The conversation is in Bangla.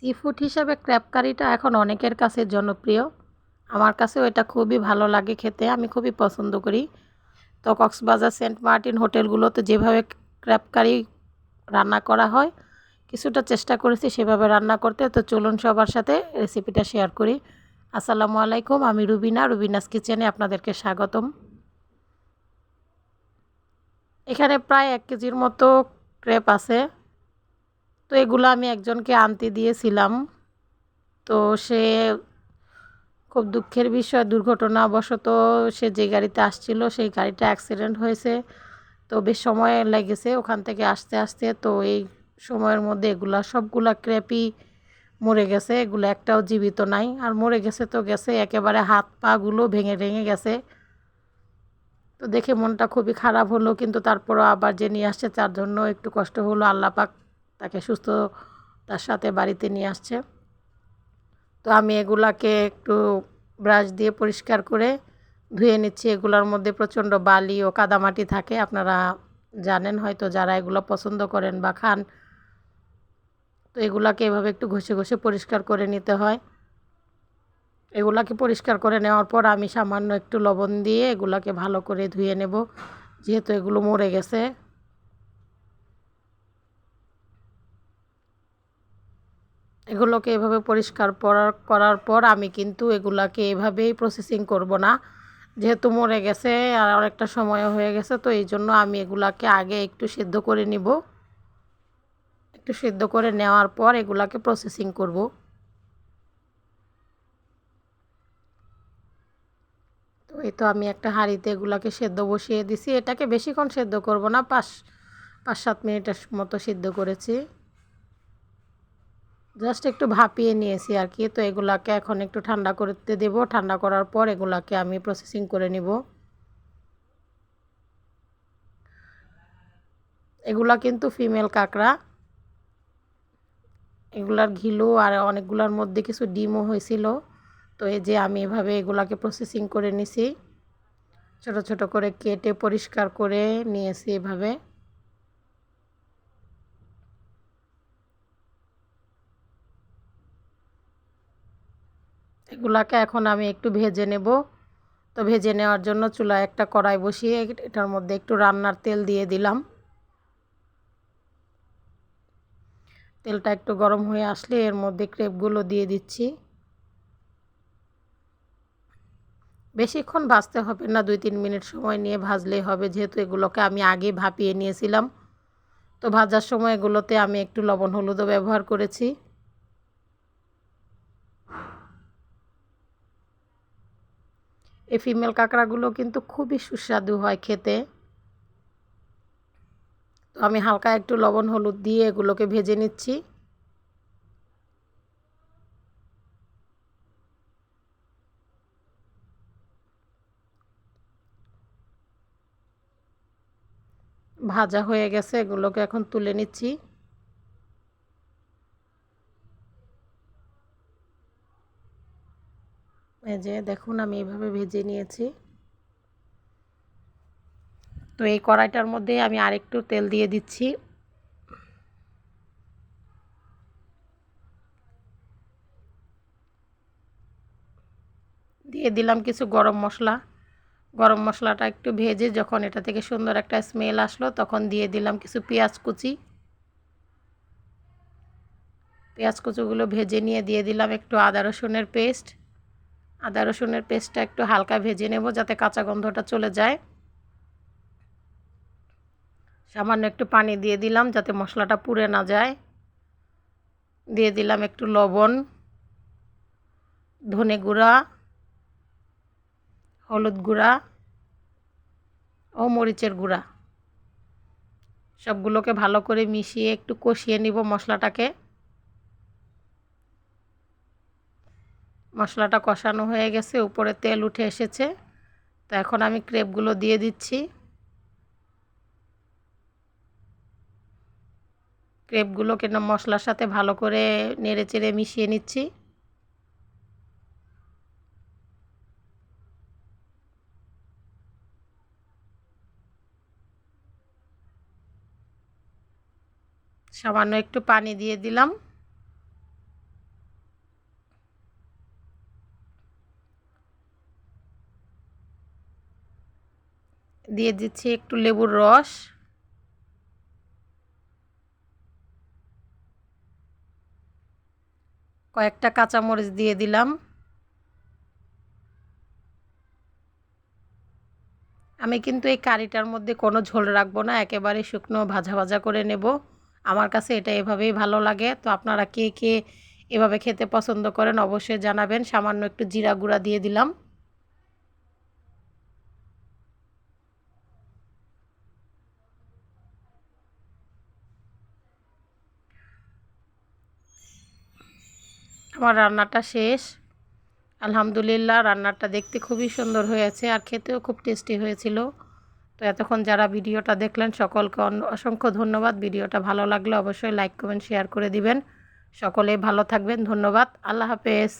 সি ফুড হিসাবে ক্র্যাব কারিটা এখন অনেকের কাছে জনপ্রিয়। আমার কাছেও এটা খুবই ভালো লাগে খেতে, আমি খুবই পছন্দ করি। তো কক্সবাজার সেন্ট মার্টিন হোটেলগুলোতে যেভাবে ক্র্যাব কারি রান্না করা হয়, কিছুটা চেষ্টা করেছি সেভাবে রান্না করতে। তো চলুন সবার সাথে রেসিপিটা শেয়ার করি। আসসালামু আলাইকুম, আমি রুবিনা, রুবিনাস কিচেনে আপনাদেরকে স্বাগতম। এখানে প্রায় এক কেজির মতো ক্রেপ আছে। তো এগুলো আমি একজনকে আনতে দিয়েছিলাম। তো সে খুব দুঃখের বিষয়, দুর্ঘটনাবশত সে যে গাড়িতে আসছিল সেই গাড়িটা অ্যাক্সিডেন্ট হয়েছে। তো বেশ সময় লেগেছে ওখান থেকে আসতে আসতে। তো এই সময়ের মধ্যে এগুলা সবগুলা ক্র্যাপি মরে গেছে, এগুলো একটাও জীবিত নাই। আর মরে গেছে তো গেছে, একেবারে হাত পাগুলো ভেঙে ভেঙে গেছে। তো দেখে মনটা খুবই খারাপ হলো, কিন্তু তারপরও আবার যে নিয়ে আসছে তার জন্য একটু কষ্ট হলো আল্লাপাক তাকে সুস্থ তার সাথে বাড়িতে নিয়ে আসছে। তো আমি এগুলাকে একটু ব্রাশ দিয়ে পরিষ্কার করে ধুয়ে নিচ্ছি। এগুলোর মধ্যে প্রচণ্ড বালি ও কাদামাটি থাকে, আপনারা জানেন হয়তো যারা এগুলো পছন্দ করেন বা খান। তো এগুলাকে এভাবে একটু ঘষে ঘষে পরিষ্কার করে নিতে হয়। এগুলাকে পরিষ্কার করে নেওয়ার পর আমি সামান্য একটু লবণ দিয়ে এগুলাকে ভালো করে ধুয়ে নেব, যেহেতু এগুলো মরে গেছে। এগুলোকে এভাবে পরিষ্কার করার পর আমি কিন্তু এগুলাকে এভাবেই প্রসেসিং করব না। যেহেতু মরে গেছে আর অনেকটা সময় হয়ে গেছে, তো এই জন্য আমি এগুলাকে আগে একটু সিদ্ধ করে নিব। একটু সিদ্ধ করে নেওয়ার পর এগুলাকে প্রসেসিং করব। তো এই তো আমি একটা হাঁড়িতে এগুলাকে সেদ্ধ বসিয়ে দিছি। এটাকে বেশিক্ষণ সেদ্ধ করব না, পাঁচ পাঁচ সাত মিনিটের মতো সিদ্ধ করেছি। জাস্ট একটু ভাপিয়ে নিয়েছি আর কি। তো এগুলাকে এখন একটু ঠান্ডা করতে দেব। ঠান্ডা করার পর এগুলাকে আমি প্রসেসিং করে নিব। এগুলা কিন্তু ফিমেল কাঁকড়া। এগুলার ঘিলু আর অনেকগুলোর মধ্যে কিছু ডিমও হয়েছিল। তো এই যে আমি এভাবে এগুলাকে প্রসেসিং করে নিছি। ছোট ছোট করে কেটে পরিষ্কার করে নিয়েছি এভাবে। এগুলাকে এখন আমি একটু ভেজে নেব। তো ভেজে নেওয়ার জন্য চুলায় একটা কড়াই বসিয়ে এটার মধ্যে একটু রান্নার তেল দিয়ে দিলাম। তেলটা একটু গরম হয়ে আসলে এর মধ্যে ক্রেপগুলো দিয়ে দিচ্ছি। বেশিক্ষণ ভাজতে হবে না, দুই তিন মিনিট সময় নিয়ে ভাজলেই হবে, যেহেতু এগুলোকে আমি আগে ভাপিয়ে নিয়েছিলাম। তো ভাজার সময় এগুলোতে আমি একটু লবণ হলুদও ব্যবহার করেছি। এই ফিমেল কাঁকড়াগুলো কিন্তু খুবই সুস্বাদু হয় খেতে। তো আমি হালকা একটু লবণ, হলুদ দিয়ে এগুলোকে ভেজে নিচ্ছি। ভাজা হয়ে গেছে, এগুলোকে এখন তুলে নিচ্ছি। যে দেখুন, আমি এইভাবে ভেজে নিয়েছি। তো এই কড়াইটার মধ্যে আমি আরেকটু তেল দিয়ে দিচ্ছি। দিয়ে দিলাম কিছু গরম মশলা। গরম মশলাটা একটু ভেজে যখন এটা থেকে সুন্দর একটা স্মেল আসলো, তখন দিয়ে দিলাম কিছু পেঁয়াজ কুচি। পেঁয়াজ কুচিগুলো ভেজে নিয়ে দিয়ে দিলাম একটু আদা রসুনের পেস্ট। আদা রসুনের পেস্টটা একটু হালকা ভেজে নেব যাতে কাঁচা গন্ধটা চলে যায়। সামান্য একটু পানি দিয়ে দিলাম যাতে মশলাটা পুড়ে না যায়। দিয়ে দিলাম একটু লবণ, ধনে গুঁড়া, হলুদ গুঁড়া ও মরিচের গুঁড়া। সবগুলোকে ভালো করে মিশিয়ে একটু কষিয়ে নিব মশলাটাকে। মশলাটা কষানো হয়ে গেছে, উপরে তেল উঠে এসেছে। তো এখন আমি ক্রেপগুলো দিয়ে দিচ্ছি। ক্রেপগুলো কেন মশলার সাথে ভালো করে নেড়ে চেড়ে মিশিয়ে নিচ্ছি। সামান্য একটু পানি দিয়ে দিলাম। দিয়ে দিচ্ছি একটু লেবুর রস। কয়েকটা কাঁচামরিচ দিয়ে দিলাম। আমি কিন্তু এই কারিটার মধ্যে কোনো ঝোল রাখব না, একেবারে শুকনো ভাজা ভাজা করে নেব। আমার কাছে এটা এভাবেই ভালো লাগে। তো আপনারা কে কে এভাবে খেতে পছন্দ করেন অবশ্যই জানাবেন। সামান্য একটু জিরা গুঁড়া দিয়ে দিলাম। আমার রান্নাটা শেষ। আলহামদুলিল্লাহ, রান্নাটা দেখতে খুবই সুন্দর হয়েছে আর খেতেও খুব টেস্টি হয়েছিল। তো এতক্ষণ যারা ভিডিওটা দেখলেন, সকলকে অসংখ্য ধন্যবাদ। ভিডিওটা ভালো লাগলে অবশ্যই লাইক কমেন্ট শেয়ার করে দিবেন। সকলে ভালো থাকবেন। ধন্যবাদ। আল্লাহ হাফেজ।